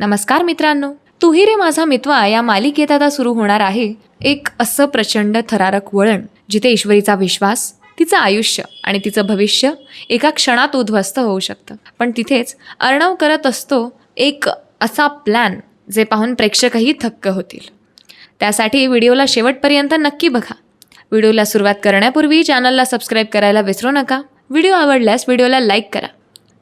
नमस्कार मित्रांनो तुही रे माझा मित्वा या मालिकेत आता सुरू होणार आहे एक असं प्रचंड थरारक वळण जिथे ईश्वरीचा विश्वास तिचं आयुष्य आणि तिचं भविष्य एका क्षणात उद्ध्वस्त होऊ शकतं. पण तिथेच अर्णव करत असतो एक असा प्लॅन जे पाहून प्रेक्षकही थक्क होतील. त्यासाठी व्हिडिओला शेवटपर्यंत नक्की बघा. व्हिडिओला सुरुवात करण्यापूर्वी चॅनलला सबस्क्राईब करायला विसरू नका. व्हिडिओ आवडल्यास व्हिडिओला लाईक करा.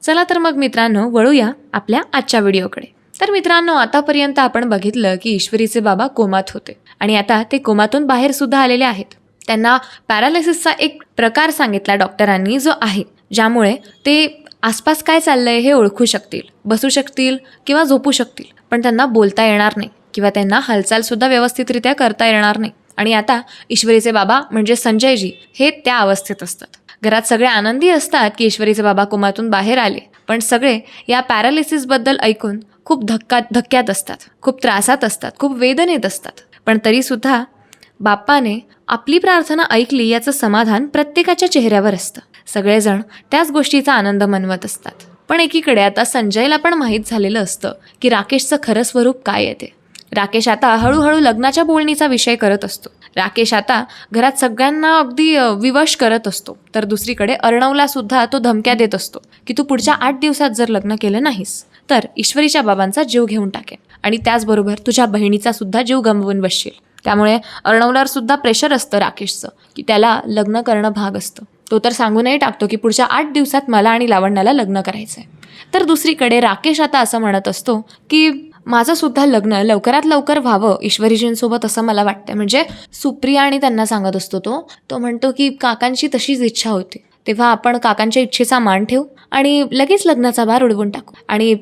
चला तर मग मित्रांनो वळूया आपल्या आजच्या व्हिडिओकडे. तर मित्रांनो आतापर्यंत आपण बघितलं की ईश्वरीचे बाबा कोमात होते. आणि आता ते कोमातून बाहेर सुद्धा आलेले आहेत. त्यांना पॅरालिसिसचा एक प्रकार सांगितला डॉक्टरांनी जो आहे ज्यामुळे ते आसपास काय चाललंय हे ओळखू शकतील बसू शकतील किंवा झोपू शकतील. पण त्यांना बोलता येणार नाही किंवा त्यांना हालचालसुद्धा व्यवस्थितरित्या करता येणार नाही. आणि आता ईश्वरीचे बाबा म्हणजे संजयजी हे त्या अवस्थेत असतात. घरात सगळे आनंदी असतात की ईश्वरीचे बाबा कोमातून बाहेर आले. पण सगळे या पॅरालिसिसबद्दल ऐकून खूप धक्का धक्क्यात असतात. खूप त्रासात असतात. खूप वेदनेत असतात. पण तरीसुद्धा बाप्पाने आपली प्रार्थना ऐकली याचं समाधान प्रत्येकाच्या चेहऱ्यावर असतं. सगळेजण त्याच गोष्टीचा आनंद मनवत असतात. पण एकीकडे आता संजयला पण माहीत झालेलं असतं की राकेशचं खरं स्वरूप काय येते राकेश आता हळूहळू लग्नाच्या बोलणीचा विषय करत असतो. राकेश आता घरात सगळ्यांना अगदी विवश करत असतो. तर दुसरीकडे अर्णवला सुद्धा तो धमक्या देत असतो की तू पुढच्या आठ दिवसात जर लग्न केलं नाहीस तर ईश्वरीच्या बाबांचा जीव घेऊन टाकेन. आणि त्याचबरोबर तुझ्या बहिणीचा सुद्धा जीव गमवून बसशील. त्यामुळे अर्णवलावर सुद्धा प्रेशर असतं राकेशचं की त्याला लग्न करणं भाग असतं. तो तर सांगूनही टाकतो की पुढच्या आठ दिवसात मला आणि लावण्याला लग्न करायचं आहे तर दुसरीकडे राकेश आता असं म्हणत असतो की माझं सुद्धा लग्न लवकरात लवकर व्हावं ईश्वरीजींसोबत असं मला वाटतं म्हणजे सुप्रिया आणि त्यांना सांगत असतो तो. तो म्हणतो की काकांची तशीच इच्छा होती. तेव्हा आपण काकांच्या इच्छेचा मान ठेवू आणि लगेच लग्नाचा भार उडवून टाकू. आणि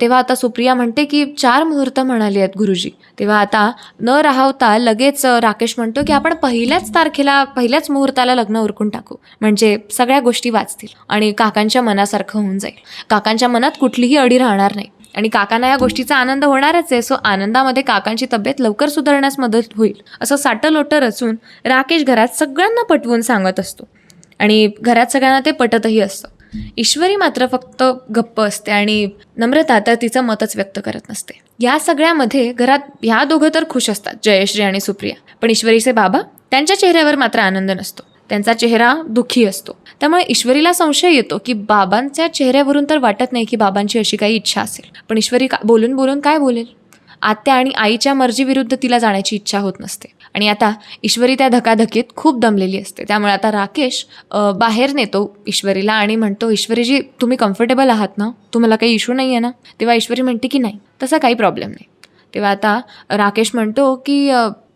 तेव्हा आता सुप्रिया म्हणते की चार मुहूर्त म्हणाले आहेत गुरुजी. तेव्हा आता न राहवता लगेच राकेश म्हणतो की आपण पहिल्याच तारखेला पहिल्याच मुहूर्ताला लग्न उरकून टाकू. म्हणजे सगळ्या गोष्टी वाचतील आणि काकांच्या मनासारखं होऊन जाईल. काकांच्या मनात कुठलीही अडी राहणार नाही. आणि काकांना या गोष्टीचा आनंद होणारच आहे. सो आनंदामध्ये काकांची तब्येत लवकर सुधारण्यास मदत होईल. असं साटं लोटं रचून राकेश घरात सगळ्यांना पटवून सांगत असतो. आणि घरात सगळ्यांना ते पटतही असतं. ईश्वरी मात्र फक्त गप्प असते आणि नम्रता तर तिचं मतच व्यक्त करत नसते. या सगळ्यामध्ये घरात ह्या दोघं तर खुश असतात जयश्री आणि सुप्रिया. पण ईश्वरीचे बाबा त्यांच्या चेहऱ्यावर मात्र आनंद नसतो. त्यांचा चेहरा दुःखी असतो. त्यामुळे ईश्वरीला संशय येतो की बाबांच्या चेहऱ्यावरून तर वाटत नाही की बाबांची अशी काही इच्छा असेल. पण ईश्वरी का बोलून बोलून काय बोलेल? आत्या आणि आईच्या मर्जीविरुद्ध तिला जाण्याची इच्छा होत नसते. आणि आता ईश्वरी त्या धकाधकीत खूप दमलेली असते. त्यामुळे आता राकेश बाहेर नेतो ईश्वरीला आणि म्हणतो ईश्वरीजी तुम्ही कम्फर्टेबल आहात ना? तुम्हाला काही इशू नाही आहे ना? तेव्हा ईश्वरी म्हणते की नाही तसा काही प्रॉब्लेम नाही. तेव्हा आता राकेश म्हणतो की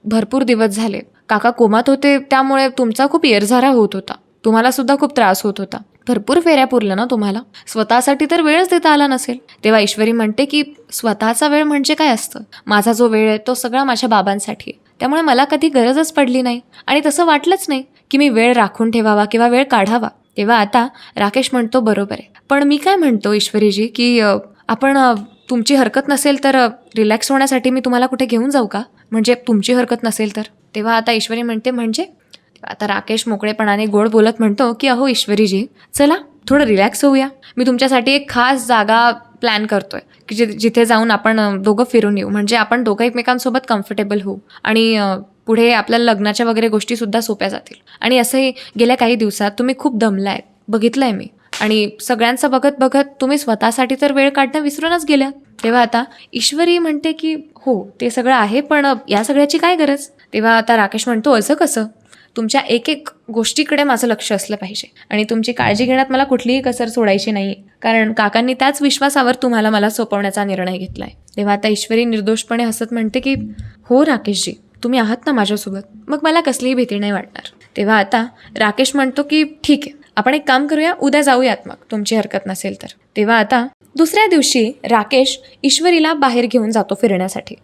भरपूर दिवस झाले. काका कोमात होते त्यामुळे तुमचा खूप येरझारा होत होता. तुम्हाला सुद्धा खूप त्रास होत होता. भरपूर फेऱ्या पुरल्या ना तुम्हाला? स्वतःसाठी तर वेळच देता आला नसेल. तेव्हा ईश्वरी म्हणते की स्वतःचा वेळ म्हणजे काय असतं? माझा जो वेळ आहे तो सगळा माझ्या बाबांसाठी आहे. त्यामुळे मला कधी गरजच पडली नाही. आणि तसं वाटलंच नाही की मी वेळ राखून ठेवावा किंवा वेळ काढावा. तेव्हा आता राकेश म्हणतो बरोबर आहे. पण मी काय म्हणतो ईश्वरीजी की आपण तुमची हरकत नसेल तर रिलॅक्स होण्यासाठी मी तुम्हाला कुठे घेऊन जाऊ का? म्हणजे तुमची हरकत नसेल तर. तेव्हा आता ईश्वरी म्हणते म्हणजे? आता राकेश मोकळेपणाने गोड बोलत म्हणतो की अहो ईश्वरीजी चला थोडं रिलॅक्स होऊया. मी तुमच्यासाठी एक खास जागा प्लॅन करतोय की जि जिथे जाऊन आपण दोघं फिरून येऊ. म्हणजे आपण दोघं एकमेकांसोबत कम्फर्टेबल होऊ आणि पुढे आपल्याला लग्नाच्या वगैरे गोष्टीसुद्धा सोप्या जातील. आणि असंही गेल्या काही दिवसात तुम्ही खूप दमलाय बघितलं आहे मी. आणि सगळ्यांचं बघत बघत तुम्ही स्वतःसाठी तर वेळ काढणं विसरूनच गेल्या तेव्हा आता ईश्वरी म्हणते की हो ते सगळं आहे पण या सगळ्याची काय गरज? तेव्हा आता राकेश म्हणतो असं कसं? तुमच्या एक एक गोष्टीकडे माझं लक्ष असलं पाहिजे. आणि तुमची काळजी घेण्यात मला कुठलीही कसर सोडायची नाही. कारण काकांनी त्याच विश्वासावर तुम्हाला मला सोपवण्याचा निर्णय घेतला आहे तेव्हा आता ईश्वरी निर्दोषपणे हसत म्हणते की हो राकेशजी तुम्ही आहात ना माझ्यासोबत. मग मला कसलीही भीती नाही वाटणार. तेव्हा आता राकेश म्हणतो की ठीक आहे आपण एक काम करूया उद्या जाऊयात मग. तुमची हरकत नसेल तर. तेव्हा आता दुसऱ्या दिवशी राकेश ईश्वरीला बाहेर घेऊन जातो फिरण्यासाठी.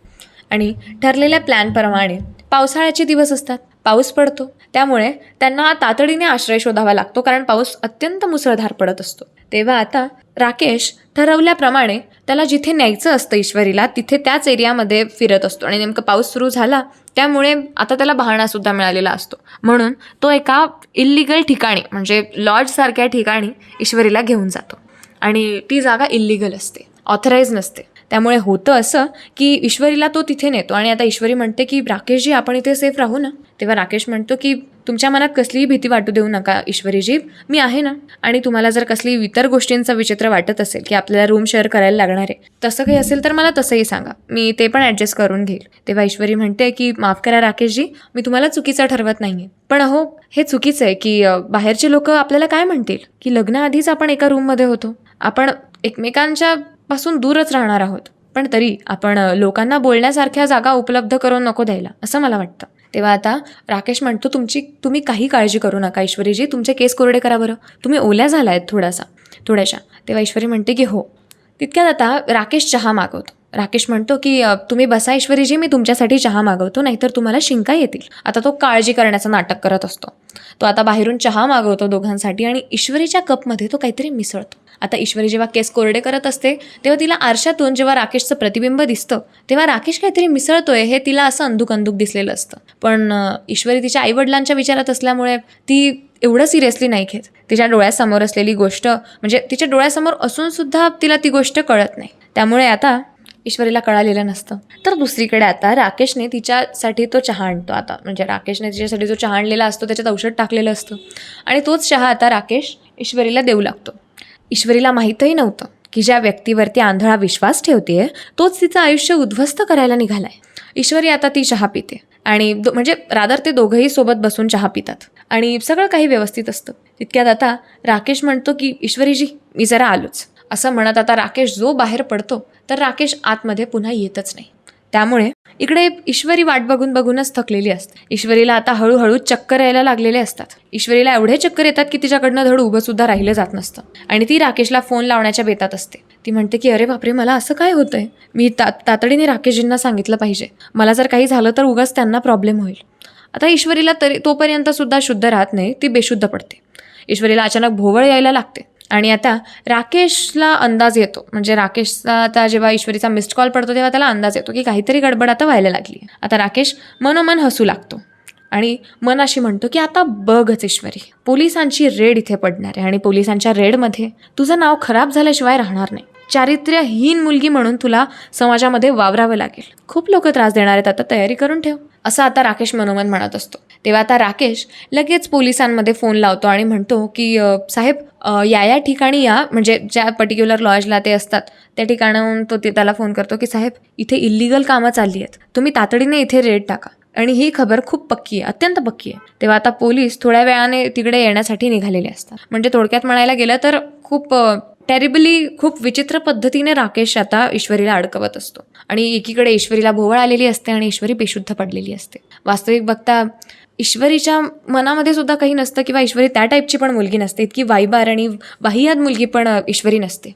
आणि ठरलेल्या प्लॅनप्रमाणे पावसाळ्याचे दिवस असतात. पाऊस पडतो. त्यामुळे त्यांना तातडीने आश्रय शोधावा लागतो कारण पाऊस अत्यंत मुसळधार पडत असतो. तेव्हा आता राकेश ठरवल्याप्रमाणे त्याला जिथे न्यायचं असतं ईश्वरीला तिथे त्याच एरियामध्ये फिरत असतो. आणि नेमकं पाऊस सुरू झाला त्यामुळे आता त्याला बहाणासुद्धा मिळालेला असतो. म्हणून तो एका इल्लिगल ठिकाणी म्हणजे लॉजसारख्या ठिकाणी ईश्वरीला घेऊन जातो. आणि ती जागा इल्लिगल असते ऑथराईज नसते. त्यामुळे होतं असं की ईश्वरीला तो तिथे नेतो. आणि आता ईश्वरी म्हणते की राकेशजी आपण इथे सेफ राहू ना? तेव्हा राकेश म्हणतो की तुमच्या मनात कसलीही भीती वाटू देऊ नका ईश्वरीजी. मी आहे ना? आणि तुम्हाला जर कसली इतर गोष्टींचा विचित्र वाटत असेल की आपल्याला रूम शेअर करायला लागणार आहे तसं काही असेल तर मला तसंही सांगा. मी ते पण ॲडजस्ट करून घेईल. तेव्हा ईश्वरी म्हणते की माफ करा राकेशजी मी तुम्हाला चुकीचं ठरवत नाही आहे पण अहो हे चुकीचं आहे की बाहेरचे लोक आपल्याला काय म्हणतील? की लग्नाआधीच आपण एका रूममध्ये होतो. आपण एकमेकांच्या पासून दूरच राहणार आहोत. पण तरी आपण लोकांना बोलण्यासारख्या जागा उपलब्ध करून नको द्यायला असं मला वाटतं. तेव्हा आता राकेश म्हणतो तुमची तुम्ही काही काळजी करू नका ईश्वरीजी तुमचे केस कोरडे करा बरं. तुम्ही ओल्या झाला आहेत थोडासा थोड्याशा. तेव्हा ईश्वरी म्हणते की हो. तितक्यात आता राकेश चहा मागवतो. राकेश म्हणतो की तुम्ही बसा ईश्वरीजी मी तुमच्यासाठी चहा मागवतो नाहीतर तुम्हाला शिंका येतील. आता तो काळजी करण्याचं नाटक करत असतो. तो आता बाहेरून चहा मागवतो दोघांसाठी आणि ईश्वरीच्या कपमध्ये तो काहीतरी मिसळतो. आता ईश्वरी जेव्हा केस कोरडे करत असते तेव्हा तिला आरशातून जेव्हा राकेशचं प्रतिबिंब दिसतं तेव्हा राकेश काहीतरी मिसळतोय हे तिला असं अंदुक अंदुक दिसलेलं असतं. पण ईश्वरी तिच्या आईवडिलांच्या विचारात असल्यामुळे ती एवढं सिरियसली नाही घेत. तिच्या डोळ्यासमोर असलेली गोष्ट म्हणजे तिच्या डोळ्यासमोर असून सुद्धा तिला ती गोष्ट कळत नाही. त्यामुळे आता ईश्वरीला कळालेलं नसतं. तर दुसरीकडे आता राकेशने तिच्यासाठी तो चहा आणतो आता. म्हणजे राकेशने तिच्यासाठी जो चहा आणलेला असतो त्याच्यात औषध टाकलेलं असतं. आणि तोच चहा आता राकेश ईश्वरीला देऊ लागतो. ईश्वरीला माहीतही नव्हतं की ज्या व्यक्तीवरती आंधळा विश्वास ठेवते तोच तिचं आयुष्य उद्ध्वस्त करायला निघालाय. ईश्वरी आता ती चहा पिते. आणि दो म्हणजे रादर ते दोघंही सोबत बसून चहा पितात. आणि सगळं काही व्यवस्थित असतं. तितक्यात आता राकेश म्हणतो की ईश्वरीजी मी जरा आलोच. असं म्हणत आता राकेश जो बाहेर पडतो तर राकेश आतमध्ये पुन्हा येतच नाही. त्यामुळे इकडे ईश्वरी वाट बघून बघूनच थकलेली असते. ईश्वरीला आता हळूहळू चक्कर यायला लागलेले असतात. ईश्वरीला एवढे चक्कर येतात की तिच्याकडनं धड उभं सुद्धा राहिलं जात नसतं. आणि ती राकेशला फोन लावण्याच्या बेतात असते. ती म्हणते की अरे बापरे मला असं काय होतंय? मी ता तातडीने राकेशजींना सांगितलं पाहिजे. मला जर काही झालं तर उगाच त्यांना प्रॉब्लेम होईल. आता ईश्वरीला तरी तोपर्यंत सुद्धा शुद्ध राहत नाही ती बेशुद्ध पडते. ईश्वरीला अचानक भोवळ यायला लागते. आणि आता राकेशला अंदाज येतो. म्हणजे राकेशचा आता जेव्हा ईश्वरीचा मिस्ड कॉल पडतो तेव्हा त्याला अंदाज येतो की काहीतरी गडबड आता व्हायला लागली आता राकेश मनोमन हसू लागतो आणि मन अशी म्हणतो की आता बघच ईश्वरी पोलिसांची रेड इथे पडणार आहे आणि पोलिसांच्या रेडमध्ये तुझं नाव खराब झाल्याशिवाय राहणार नाही. चारित्र्यहीन मुलगी म्हणून तुला समाजामध्ये वावरावं लागेल. खूप लोक त्रास देणार आहेत आता तयारी करून ठेव. असं आता राकेश मनोमन म्हणत असतो. तेव्हा आता राकेश लगेच पोलिसांमध्ये फोन लावतो आणि म्हणतो की साहेब या या ठिकाणी या. म्हणजे ज्या पर्टिक्युलर लॉजला ते असतात त्या ठिकाणाहून तो ते त्याला फोन करतो की साहेब इथे इलिगल कामं चालली आहेत. तुम्ही तातडीने इथे रेड टाका. आणि ही खबर खूप पक्की आहे अत्यंत पक्की आहे. तेव्हा आता पोलीस थोड्या वेळाने तिकडे येण्यासाठी निघालेले असतात. म्हणजे थोडक्यात म्हणायला गेलं तर खूप टेरिबली खूप विचित्र पद्धतीने राकेश आता ईश्वरीला अडकवत असतो. आणि एकीकडे ईश्वरीला भोवळ आलेली असते आणि ईश्वरी बेशुद्ध पडलेली असते. वास्तविक बघता ईश्वरीच्या मनामध्ये सुद्धा काही नसतं किंवा ईश्वरी त्या टाईपची पण मुलगी नसते. इतकी वाईबार आणि वाहियात मुलगी पण ईश्वरी नसते.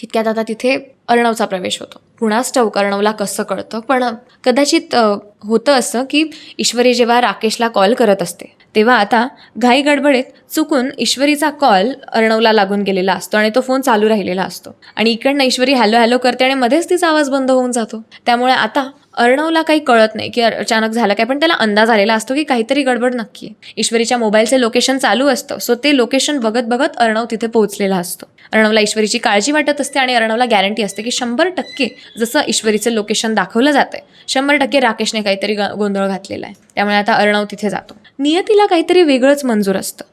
तितक्यात आता तिथे अर्णवचा प्रवेश होतो. कुणास ठाऊक अर्णवला कसं कळतं? पण कदाचित होतं असं की ईश्वरी जेव्हा राकेशला कॉल करत असते तेव्हा आता घाई गडबडीत चुकून ईश्वरीचा कॉल अर्णवला लागून गेलेला असतो आणि तो फोन चालू राहिलेला असतो. आणि इकडनं ईश्वरी हॅलो हॅलो करते आणि मध्येच तिचा आवाज बंद होऊन जातो. त्यामुळे आता अर्णवला काही कळत नाही की अचानक झालं काय पण त्याला अंदाज आलेला असतो की काहीतरी गडबड नक्की आहे. ईश्वरीच्या मोबाईलचे लोकेशन चालू असतं सो ते लोकेशन बघत बघत अर्णव तिथे पोहोचलेला असतो. अर्णवला ईश्वरीची काळजी वाटत असते आणि अर्णवला गॅरंटी असते की शंभर टक्के जसं ईश्वरीचं लोकेशन दाखवलं जातं शंभर टक्के राकेशने काहीतरी ग- गोंधळ घातलेला आहे. त्यामुळे आता अर्णव तिथे जातो. नियतीला काहीतरी वेगळंच मंजूर असतं.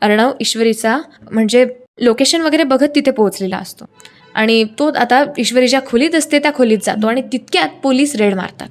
अर्णव ईश्वरीचा म्हणजे लोकेशन वगैरे बघत तिथे पोहोचलेला असतो. आणि तो आता ईश्वरी ज्या खोलीत असते त्या खोलीत जातो आणि तितक्यात पोलीस रेड मारतात.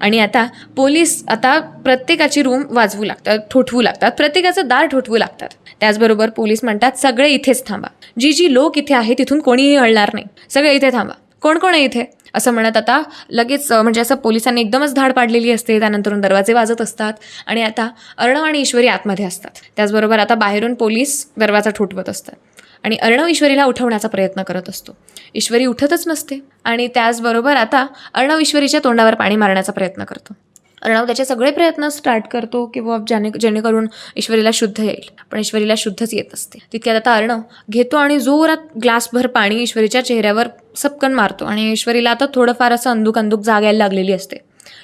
आणि आता पोलीस आता प्रत्येकाची रूम वाजवू लागतात ठोठवू लागतात प्रत्येकाचं दार ठोठवू लागतात. त्याचबरोबर पोलीस म्हणतात सगळे इथेच थांबा. जी जी लोक इथे आहे तिथून कोणीही हळणार नाही. सगळे इथे थांबा. कोण कोण आहे इथे? असं म्हणत आता लगेच म्हणजे असं पोलिसांनी एकदमच धाड पाडलेली असते. त्यानंतरून दरवाजे वाजत असतात आणि आता अर्णव आणि ईश्वरी आतमध्ये असतात. त्याचबरोबर आता बाहेरून पोलीस दरवाजा ठोठवत असतात. आणि अर्णव ईश्वरीला उठवण्याचा प्रयत्न करत असतो. ईश्वरी उठतच नसते आणि त्याचबरोबर आता अर्णव ईश्वरीच्या तोंडावर पाणी मारण्याचा प्रयत्न करतो. अर्णव त्याचे सगळे प्रयत्न स्टार्ट करतो किंवा ज्याने जेणेकरून ईश्वरीला शुद्ध येईल. पण ईश्वरीला शुद्धच येत असते. तितक्यात आता अर्णव घेतो आणि जोरात ग्लासभर पाणी ईश्वरीच्या चेहऱ्यावर सपकन मारतो आणि ईश्वरीला आता थोडंफार असं अंदूक अंदूक जाग यायला लागलेली असते.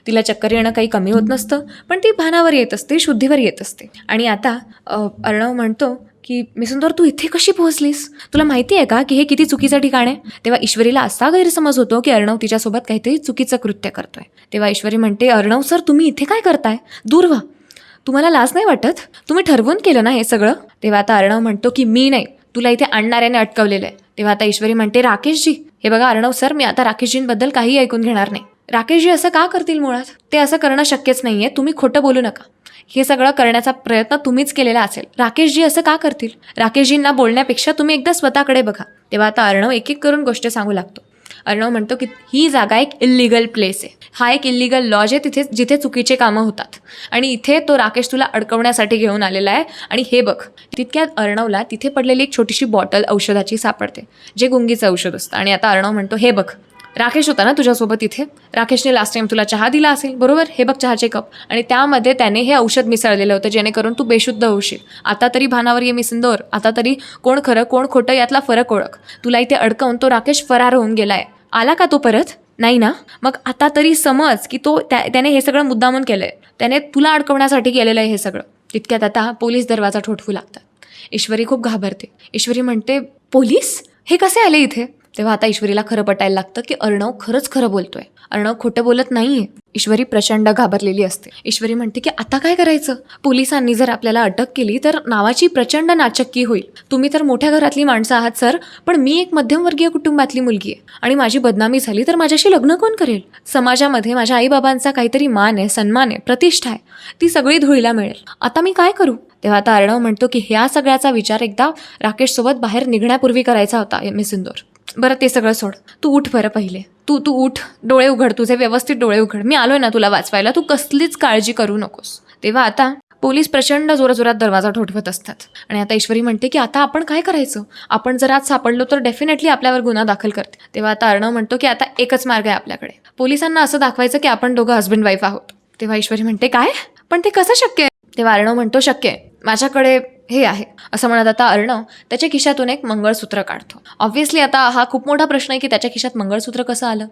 तिला चक्कर येणं काही कमी होत नसतं पण ती भानावर येत असते शुद्धीवर येत असते. आणि आता अर्णव म्हणतो की मिसुंदर तू इथे कशी पोहोचलीस? तुला माहिती आहे का की हे किती चुकीचं ठिकाण आहे? तेव्हा ईश्वरीला असा गैरसमज होतो की अर्णव तिच्यासोबत काहीतरी चुकीचं कृत्य करतोय. तेव्हा ईश्वरी म्हणते अर्णव सर तुम्ही इथे काय करताय? दूर व्हा. तुम्हाला लाज नाही वाटत? तुम्ही ठरवून केलं ना हे सगळं? तेव्हा आता अर्णव म्हणतो की मी नाही. तुला इथे आणणाऱ्याने अटकवलेलं आहे. तेव्हा आता ईश्वरी म्हणते राकेशजी हे बघा अर्णव सर मी आता राकेशजींबद्दल काही ऐकून घेणार नाही. राकेशजी असं का करतील मुळात? ते असं करणं शक्यच नाही आहे तुम्ही खोटं बोलू नका. हे सगळं करण्याचा प्रयत्न तुम्हीच केलेला असेल. राकेशजी असं का करतील? राकेशजींना बोलण्यापेक्षा तुम्ही एकदा स्वतःकडे बघा. तेव्हा आता अर्णव एक एक करून गोष्ट सांगू लागतो. अर्णव म्हणतो की ही जागा एक इल्लिगल प्लेस आहे. हा एक इल्लिगल लॉज आहे तिथे जिथे चुकीचे कामं होतात. आणि इथे तो राकेश तुला अडकवण्यासाठी घेऊन आलेला आहे. आणि हे बघ तितक्यात अर्णवला तिथे पडलेली एक छोटीशी बॉटल औषधाची सापडते जे गुंगीचं औषध असतं. आणि आता अर्णव म्हणतो हे बघ राकेश होता ना तुझ्यासोबत इथे? राकेशने लास्ट टाइम तुला चहा दिला असेल बरोबर? हे बघ चहाचे कप. आणि त्यामध्ये त्याने हे औषध मिसळलेलं होतं जेणेकरून तू बेशुद्ध होशील. आता तरी भानावर ये मिसिंदोर आता तरी कोण खरं कोण खोटं यातला फरक ओळख. तुला इथे अडकवून तो राकेश फरार होऊन गेलाय. आला का तो परत? नाही ना? मग आता तरी समज की तो त्या त्याने हे सगळं मुद्दामून केलंय. त्याने तुला अडकवण्यासाठी केलेलं आहे हे सगळं. तितक्यात आता पोलीस दरवाजा ठोठवू लागतात. ईश्वरी खूप घाबरते. ईश्वरी म्हणते पोलीस? हे कसे आले इथे? तेव्हा आता ईश्वरीला खरं पटायला लागतं की अर्णव खरंच खरं बोलतोय. अर्णव खोटं बोलत नाहीये. ईश्वरी प्रचंड घाबरलेली असते. ईश्वरी म्हणते की आता काय करायचं? पोलिसांनी जर आपल्याला अटक केली तर नावाची प्रचंड नाचक्की होईल. तुम्ही तर मोठ्या घरातली माणसं आहात सर पण मी एक मध्यमवर्गीय कुटुंबातली मुलगी आहे. आणि माझी बदनामी झाली तर माझ्याशी लग्न कोण करेल? समाजामध्ये माझ्या आईबाबांचा काहीतरी मान आहे सन्मान आहे प्रतिष्ठा आहे. ती सगळी धुळीला मिळेल. आता मी काय करू? तेव्हा आता अर्णव म्हणतो की ह्या सगळ्याचा विचार एकदा राकेशसोबत बाहेर निघण्यापूर्वी करायचा होता मिस इंदोर बरं ते सगळं सोड. तू उठ बरं पहिले. तू तू उठ. डोळे उघड तुझे व्यवस्थित डोळे उघड. मी आलोय ना तुला वाचवायला. तू कसलीच काळजी करू नकोस. तेव्हा आता पोलीस प्रचंड जोराजोरात दरवाजा ठोठवत असतात. आणि आता ईश्वरी म्हणते की आता आपण काय करायचं? आपण जर आज सापडलो तर डेफिनेटली आपल्यावर गुन्हा दाखल करते. तेव्हा आता अर्णव म्हणतो की आता एकच मार्ग आहे आपल्याकडे. पोलिसांना असं दाखवायचं की आपण दोघं हस्बंड वाईफ आहोत. तेव्हा ईश्वरी म्हणते काय? पण ते कसं शक्य आहे? तेव्हा अर्णव म्हणतो शक्य आहे. माझ्याकडे हे आहे. असं म्हणत आता अर्णव त्याच्या खिशातून एक मंगळसूत्र काढतो. ऑब्व्हियसली आता हा खूप मोठा प्रश्न आहे की त्याच्या खिशात मंगळसूत्र कसं आलं?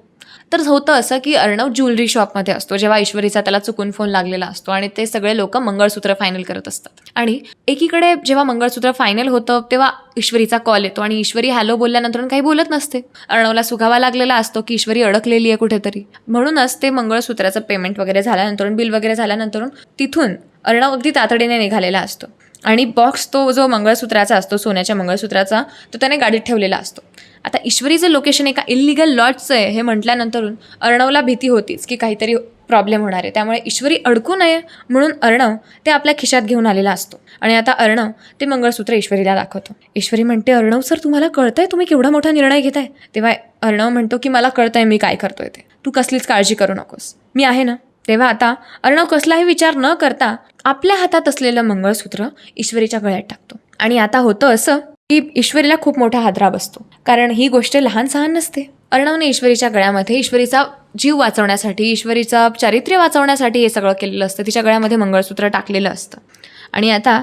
तर होतं असं की अर्णव ज्वेलरी शॉपमध्ये असतो जेव्हा ईश्वरीचा त्याला चुकून फोन लागलेला असतो आणि ते सगळे लोक मंगळसूत्र फायनल करत असतात. आणि एकीकडे जेव्हा मंगळसूत्र फायनल होतं तेव्हा ईश्वरीचा कॉल येतो आणि ईश्वरी हॅलो बोलल्यानंतर काही बोलत नसते. अर्णवला सुगावा लागलेला असतो की ईश्वरी अडकलेली आहे कुठेतरी. म्हणूनच ते मंगळसूत्राचं पेमेंट वगैरे झाल्यानंतर बिल वगैरे झाल्यानंतर तिथून अर्णव अगदी तातडीने निघालेला असतो. आणि बॉक्स तो जो मंगळसूत्राचा असतो सोन्याच्या मंगळसूत्राचा तो त्याने गाडीत ठेवलेला असतो. आता ईश्वरीचं लोकेशन एका इलिगल लॉजचं आहे हे म्हटल्यानंतरून अर्णवला भीती होतीच की काहीतरी प्रॉब्लेम होणार आहे. त्यामुळे ईश्वरी अडकू नये म्हणून अर्णव ते आपल्या खिशात घेऊन आलेला असतो. आणि आता अर्णव ते मंगळसूत्र ईश्वरीला दाखवतो. ईश्वरी म्हणते अर्णव सर तुम्हाला कळतंय तुम्ही केवढा मोठा निर्णय घेताय? तेव्हा अर्णव म्हणतो की मला कळतंय मी काय करतोय ते. तू कसलीच काळजी करू नकोस. मी आहे ना? तेव्हा आता अर्णव कसलाही विचार न करता आपल्या हातात असलेलं मंगळसूत्र ईश्वरीच्या गळ्यात टाकतो. आणि आता होतं असं की ईश्वरीला खूप मोठा हादरा बसतो. कारण ही गोष्ट लहान सहान नसते. अर्णवने ईश्वरीच्या गळ्यामध्ये ईश्वरीचा जीव वाचवण्यासाठी ईश्वरीचा चारित्र्य वाचवण्यासाठी हे सगळं केलेलं असतं. तिच्या गळ्यामध्ये मंगळसूत्र टाकलेलं असतं. आणि आता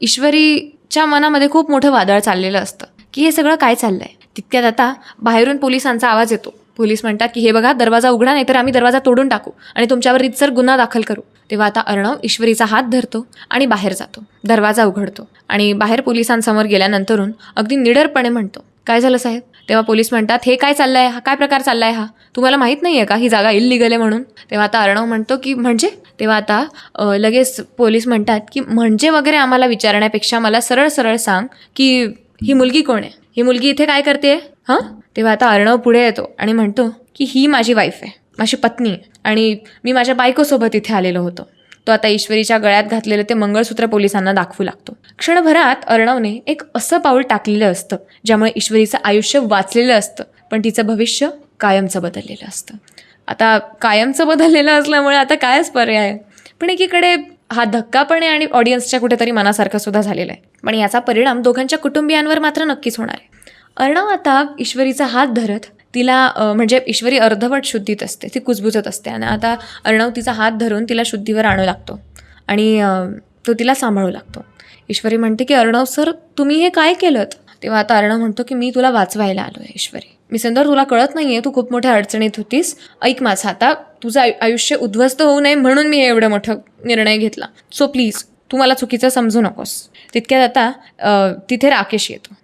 ईश्वरीच्या मनामध्ये खूप मोठं वादळ चाललेलं असतं की हे सगळं काय चाललंय? तितक्यात आता बाहेरून पोलिसांचा आवाज येतो. पोलीस म्हणतात की हे बघा दरवाजा उघडा नाही तर आम्ही दरवाजा तोडून टाकू आणि तुमच्यावर रितसर गुन्हा दाखल करू. तेव्हा आता अर्णव ईश्वरीचा हात धरतो आणि बाहेर जातो. दरवाजा उघडतो आणि बाहेर पोलिसांसमोर गेल्यानंतरून अगदी निडरपणे म्हणतो काय झालं साहेब? तेव्हा पोलीस म्हणतात हे काय चाललंय हा? काय प्रकार चाललाय हा? तुम्हाला माहीत नाही आहे का ही जागा इल्लिगल आहे म्हणून? तेव्हा आता अर्णव म्हणतो की म्हणजे? तेव्हा आता लगेच पोलीस म्हणतात की म्हणजे वगैरे आम्हाला विचारण्यापेक्षा मला सरळ सरळ सांग की ही मुलगी कोण आहे? ही मुलगी इथे काय करते हां? तेव्हा आता अर्णव पुढे येतो आणि म्हणतो की ही माझी वाईफ आहे माझी पत्नी आणि मी माझ्या बायकोसोबत इथे आलेलो होतो. तो आता ईश्वरीच्या गळ्यात घातलेलं ते मंगळसूत्र पोलिसांना दाखवू लागतो. क्षणभरात अर्णवने एक असं पाऊल टाकलेलं असतं ज्यामुळे ईश्वरीचं आयुष्य वाचलेलं असतं पण तिचं भविष्य कायमचं बदललेलं असतं. आता कायमचं बदललेलं असल्यामुळे आता कायच पर्याय? आहे? पण एकीकडे हा धक्का पण आहे आणि ऑडियन्सच्या कुठेतरी मनासारखा सुद्धा झालेला आहे. पण याचा परिणाम दोघांच्या कुटुंबियांवर मात्र नक्कीच होणार आहे. अर्णव आता ईश्वरीचा हात धरत तिला म्हणजे ईश्वरी अर्धवट शुद्धीत असते ती कुजबुजत असते आणि आता अर्णव तिचा हात धरून तिला शुद्धीवर आणू लागतो आणि तो तिला सांभाळू लागतो. ईश्वरी म्हणते की अर्णव सर तुम्ही हे काय केलं तेव्हा आता अर्णव म्हणतो की मी तुला वाचवायला आलो आहे ईश्वरी. मी संदर तुला कळत नाही आहे तू खूप मोठ्या अडचणीत होतीस. ऐक माझा आता तुझं आयु- आयुष्य उद्ध्वस्त होऊ नये म्हणून मी हे एवढं मोठं निर्णय घेतला. सो प्लीज तू मला चुकीचं समजू नकोस. तितक्यात आता तिथे राकेश येतो.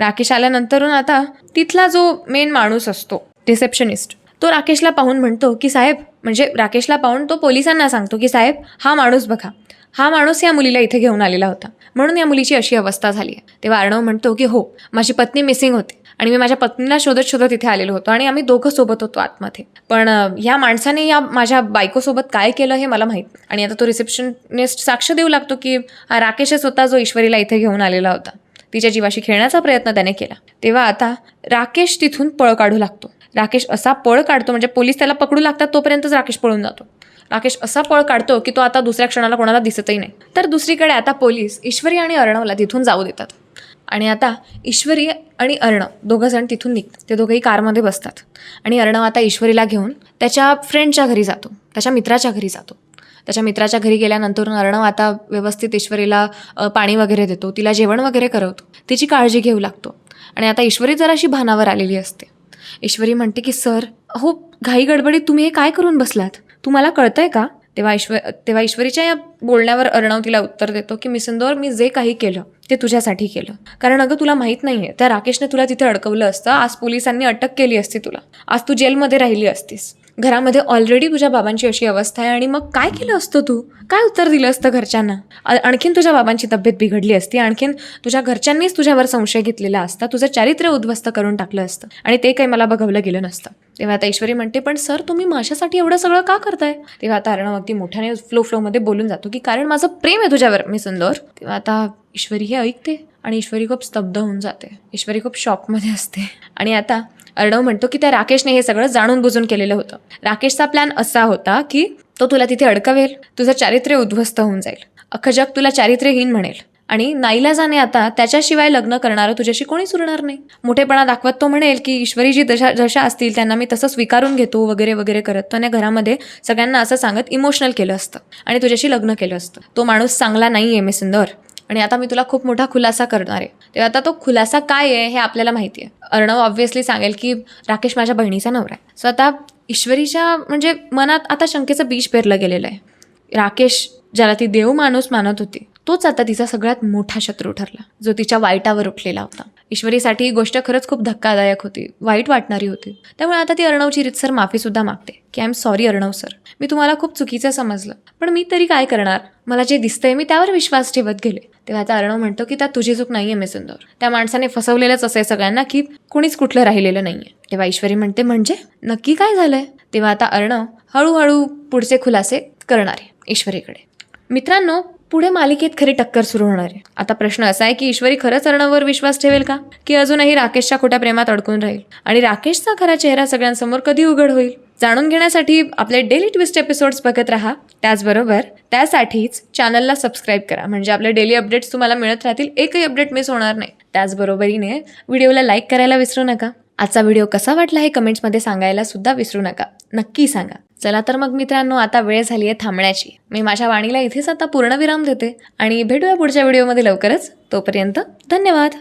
राकेश आल्यानंतरून आता तिथला जो मेन माणूस असतो रिसेप्शनिस्ट तो राकेशला पाहून म्हणतो की साहेब म्हणजे राकेशला पाहून तो पोलिसांना सांगतो की साहेब हा माणूस बघा हा माणूस या मुलीला इथे घेऊन आलेला होता. म्हणून या मुलीची अशी अवस्था झाली आहे. तेव्हा अर्णव म्हणतो की हो माझी पत्नी मिसिंग होती आणि मी माझ्या पत्नीला शोधत शोधत इथे आलेलो होतो आणि आम्ही दोघं सोबत होतो आतमध्ये. पण या माणसाने या माझ्या बायकोसोबत काय केलं हे मला माहीत आणि आता तो रिसेप्शनिस्ट साक्ष देऊ लागतो की राकेशच होता जो ईश्वरीला इथे घेऊन आलेला होता. तिच्या जीवाशी खेळण्याचा प्रयत्न त्याने केला. तेव्हा आता राकेश तिथून पळ काढू लागतो. राकेश असा पळ काढतो म्हणजे पोलीस त्याला पकडू लागतात तोपर्यंतच राकेश पळून जातो. राकेश असा पळ काढतो की तो आता दुसऱ्या क्षणाला कोणाला दिसतही नाही. तर दुसरीकडे आता पोलीस ईश्वरी आणि अर्णवला तिथून जाऊ देतात. आणि आता ईश्वरी आणि अर्णव दोघं जण तिथून निघतात. ते दोघंही कारमध्ये बसतात. आणि अर्णव आता ईश्वरीला घेऊन त्याच्या फ्रेंडच्या घरी जातो. त्याच्या मित्राच्या घरी जातो. त्याच्या मित्राच्या घरी गेल्यानंतर अर्णव आता व्यवस्थित ईश्वरीला पाणी वगैरे देतो. तिला जेवण वगैरे करवतो. तिची काळजी घेऊ लागतो. आणि आता ईश्वरी जराशी भानावर आलेली असते. ईश्वरी म्हणते की सर हो घाई गडबडीत तुम्ही हे काय करून बसलात? तुम्हाला कळतंय का? तेव्हा ईश्वर तेव्हा ईश्वरीच्या या बोलण्यावर अर्णव तिला उत्तर देतो की मिसंदोर मी जे काही केलं ते तुझ्यासाठी केलं. कारण अगं तुला माहीत नाही आहे त्या राकेशने तुला तिथे अडकवलं असतं. आज पोलिसांनी अटक केली असती तुला. आज तू जेलमध्ये राहिली असतीस. घरामध्ये ऑलरेडी तुझ्या बाबांची अशी अवस्था आहे आणि मग काय केलं असतं तू? काय उत्तर दिलं असतं घरच्यांना? आणखीन तुझ्या बाबांची तब्येत बिघडली असती आणखीन तुझ्या घरच्यांनीच तुझ्यावर संशय घेतलेला असता तुझं चारित्र्य उद्ध्वस्त करून टाकलं असतं आणि ते काही मला बघवलं गेलं नसतं. तेव्हा आता ईश्वरी म्हणते पण सर तुम्ही माझ्यासाठी एवढं सगळं का करताय? तेव्हा आता अर्णव अगदी मोठ्याने फ्लो फ्लोमध्ये बोलून जातो की कारण माझं प्रेम आहे तुझ्यावर मी सुंदर. तेव्हा आता ईश्वरी हे ऐकते आणि ईश्वरी खूप स्तब्ध होऊन जाते. ईश्वरी खूप शॉकमध्ये असते. आणि आता अर्णव म्हणतो की त्या राकेशने हे सगळं जाणून बुजून केलेलं होतं. राकेशचा प्लॅन असा होता की तो तुला तिथे अडकवेल. तुझं चारित्र्य उद्ध्वस्त होऊन जाईल. अख्खं जग तुला चारित्र्यहीन म्हणेल. आणि नाईलाजाने आता त्याच्याशिवाय लग्न करणारं तुझ्याशी कोणीच उरणार नाही. मोठेपणा दाखवत तो म्हणेल की ईश्वरी जी जशा जशा असतील त्यांना मी तसं स्वीकारून घेतो वगैरे वगैरे करत. त्याने घरामध्ये सगळ्यांना असं सांगत इमोशनल केलं असतं. आणि तुझ्याशी लग्न केलं असतं. तो माणूस चांगला नाही आहे मेसेंदर आणि आता मी तुला खूप मोठा खुलासा करणार आहे. तेव्हा आता तो खुलासा काय आहे हे आपल्याला माहिती आहे. अर्णव ऑब्व्हियसली सांगेल की राकेश माझ्या बहिणीचा नवरा आहे. सो आता ईश्वरीच्या म्हणजे मनात आता शंकेचं बीज पेरलं गेलेलं आहे. राकेश ज्याला ती देव माणूस मानत होती तोच आता तिचा सगळ्यात मोठा शत्रू ठरला. जो तिच्या वाईटावर उठलेला होता. ईश्वरीसाठी ही गोष्ट खरंच खूप धक्कादायक होती वाईट वाटणारी होती. त्यामुळे आता ती अर्णवची रितसर माफीसुद्धा मागते की I am sorry Arnav sir मी तुम्हाला खूप चुकीचं समजलं. पण मी तरी काय करणार? मला जे दिसतंय मी त्यावर विश्वास ठेवत गेले. तेव्हा आता अर्णव म्हणतो की त्यात तुझी चूक नाहीये मी सुंदर त्या माणसाने फसवलेलंच असे सगळ्यांना की कुणीच कुठलं राहिलेलं नाहीये. तेव्हा ईश्वरी म्हणते म्हणजे? नक्की काय झालंय? तेव्हा आता अर्णव हळूहळू पुढचे खुलासे करणार आहे ईश्वरीकडे. मित्रांनो पुढे मालिकेत खरी टक्कर सुरू होणार आहे. आता प्रश्न असा आहे की ईश्वरी खरंच अर्णववर विश्वास ठेवेल का? की अजूनही राकेशच्या खोट्या प्रेमात अडकून राहील? आणि राकेशचा खरा चेहरा सगळ्यांसमोर कधी उघड होईल? जाणून घेण्यासाठी आपले डेली ट्विस्ट एपिसोड्स बघत राहा. त्याचबरोबर त्यासाठीच चॅनलला सबस्क्राईब करा. म्हणजे आपले डेली अपडेट्स तुम्हाला मिळत राहतील. एकही अपडेट मिस होणार नाही. त्याचबरोबरीने व्हिडिओला लाईक करायला विसरू नका. आजचा व्हिडिओ कसा वाटला हे कमेंट्समध्ये सांगायला सुद्धा विसरू नका. नक्की सांगा. चला तर मग मित्रांनो आता वेळ झाली आहे थांबण्याची. मी माझ्या वाणीला इथेच आता पूर्णविराम देते आणि भेटूया पुढच्या व्हिडिओमध्ये लवकरच. तोपर्यंत धन्यवाद.